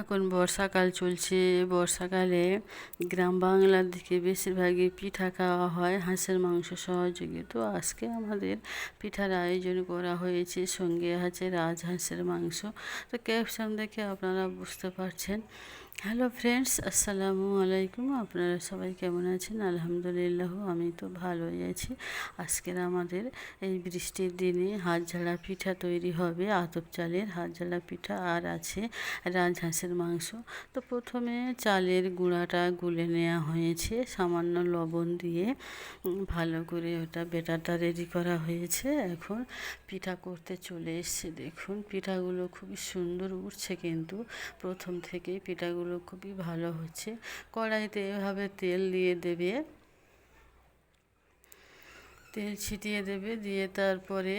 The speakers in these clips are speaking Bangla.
এখন বর্ষাকাল চলছে। বর্ষাকালে গ্রাম বাংলার দিকে বেশিরভাগই পিঠা খাওয়া হয়, হাঁসের মাংস সহযোগে। তো আজকে আমাদের পিঠার আয়োজন করা হয়েছে সঙ্গে আছে রাজহাঁসের মাংস। তো ক্যাপশন দেখে আপনারা বুঝতে পারছেন। হ্যালো ফ্রেন্ডস আসসালামু আলাইকুম আপনারা সবাই কেমন আছেন? আলহামদুলিল্লাহ, আমি তো ভালোই আছি। আজকের আমাদের এই বৃষ্টির দিনে হাত ঝাড়া পিঠা তৈরি হবে, আতপ চালের হাত ঝাড়া পিঠা আর আছে রাজহাঁসের মাংস। তো প্রথমে চালের গুঁড়াটা গুলে নেওয়া হয়েছে, সামান্য লবণ দিয়ে। ভালো করে ওটা বেটারটা রেডি করা হয়েছে। এখন পিঠা করতে চলে এসছে। দেখুন, পিঠাগুলো খুবই সুন্দর উঠছে কিন্তু। প্রথম থেকেই পিঠাগুলো খুবই ভালো হচ্ছে। কড়াইতে এভাবে তেল দিয়ে দেবে। তেল ছিটিয়ে দেবে, দিয়ে তারপরে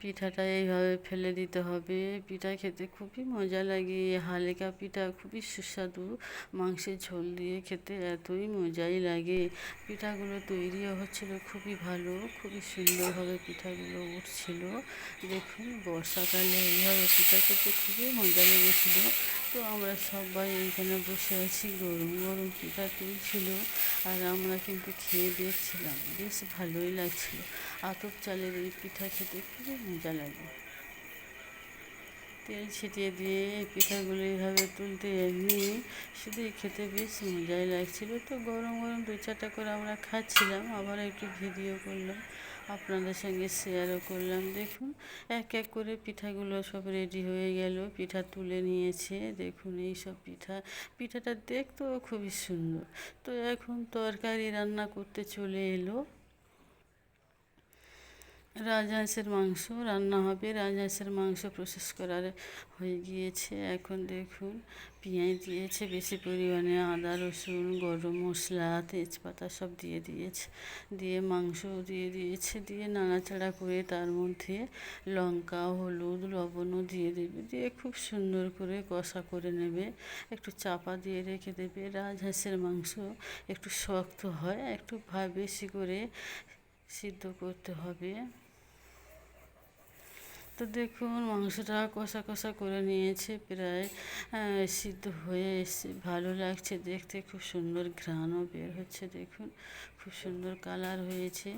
পিঠাটা এইভাবে ফেলে দিতে হবে। পিঠা খেতে খুবই মজা লাগে। হালকা পিঠা, খুবই সুস্বাদু। মাংসের ঝোল দিয়ে খেতে এতই মজাই লাগে। পিঠাগুলো তৈরিও হচ্ছিল খুবই ভালো, খুবই সুন্দরভাবে পিঠাগুলো উঠছিল। দেখুন, বর্ষাকালে এইভাবে পিঠা খেতে খুবই মজা লেগেছিল। তো আমরা সবাই এইখানে বসে আছি। গরম গরম পিঠা তুলছিল আর আমরা কিন্তু খেয়ে দেখছিলাম। বেশ ভালোই লাগছিল। আতপ চালের এই পিঠা খেতে খুবই মজা লাগে। তেল ছিটিয়ে দিয়ে পিঠাগুলো এইভাবে তুলতে এমনি শুধুই খেতে বেশ মজাই লাগছিল। তো গরম গরম দু চারটা করে আমরা খাচ্ছিলাম। আবার একটু ভিডিও করলাম। আপনাদের সঙ্গে শেয়ারও করলাম। দেখুন, এক এক করে পিঠাগুলো সব রেডি হয়ে গেল। পিঠা তুলে নিয়েছে। দেখুন, এই সব পিঠা। পিঠাটা দেখতেও খুবই সুন্দর। তো এখন তরকারি রান্না করতে চলে এলো। রাজহাঁসের মাংস রান্না হবে। রাজহাঁসের মাংস প্রসেস করার হয়ে গিয়েছে। এখন দেখুন, পেঁয়াজ দিয়েছে বেশি পরিমাণে, আদা, রসুন, গরম মশলা, তেজপাতা সব দিয়ে দিয়েছে। দিয়ে মাংস দিয়ে দিয়েছে। দিয়ে নাড়াচাড়া করে তার মধ্যে লঙ্কা, হলুদ, লবণও দিয়ে দেবে। দিয়ে খুব সুন্দর করে কষা করে নেবে। একটু চাপা দিয়ে রেখে দেবে। রাজহাঁসের মাংস একটু শক্ত হয়। একটু বেশি করে সিদ্ধ করতে হবে। তো দেখুন, মাংসটা কষা কষা করে নিয়েছে, প্রায় সিদ্ধ হয়ে এসছে। ভালো লাগছে দেখতে, খুব সুন্দর ঘ্রাণও বের হচ্ছে দেখুন। খুব সুন্দর কালার হয়েছে।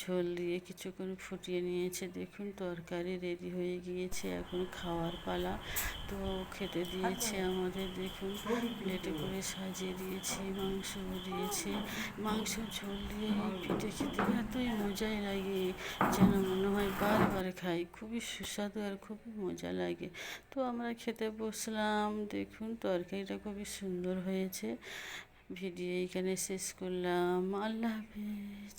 ঝোল দিয়ে কিছুক্ষণ ফুটিয়ে নিয়েছে দেখুন, তরকারি রেডি হয়ে গিয়েছে, এখন খাওয়ার পালা। তো খেতে দিয়েছে আমাদের দেখুন, প্লেটে করে সাজিয়ে দিয়েছে, মাংস দিয়েছে। মাংস, ঝোল দিয়ে পিঠে খেতে এতই মজাই লাগে, যেন মনে হয় বারবার খাই। খুবই সুস্বাদু আর খুব মজা লাগে। তো আমরা খেতে বসলাম, দেখুন তরকারিটা খুবই সুন্দর হয়েছে। ভিডিও এখানে শেষ করলাম। আল্লাহ হাফিজ।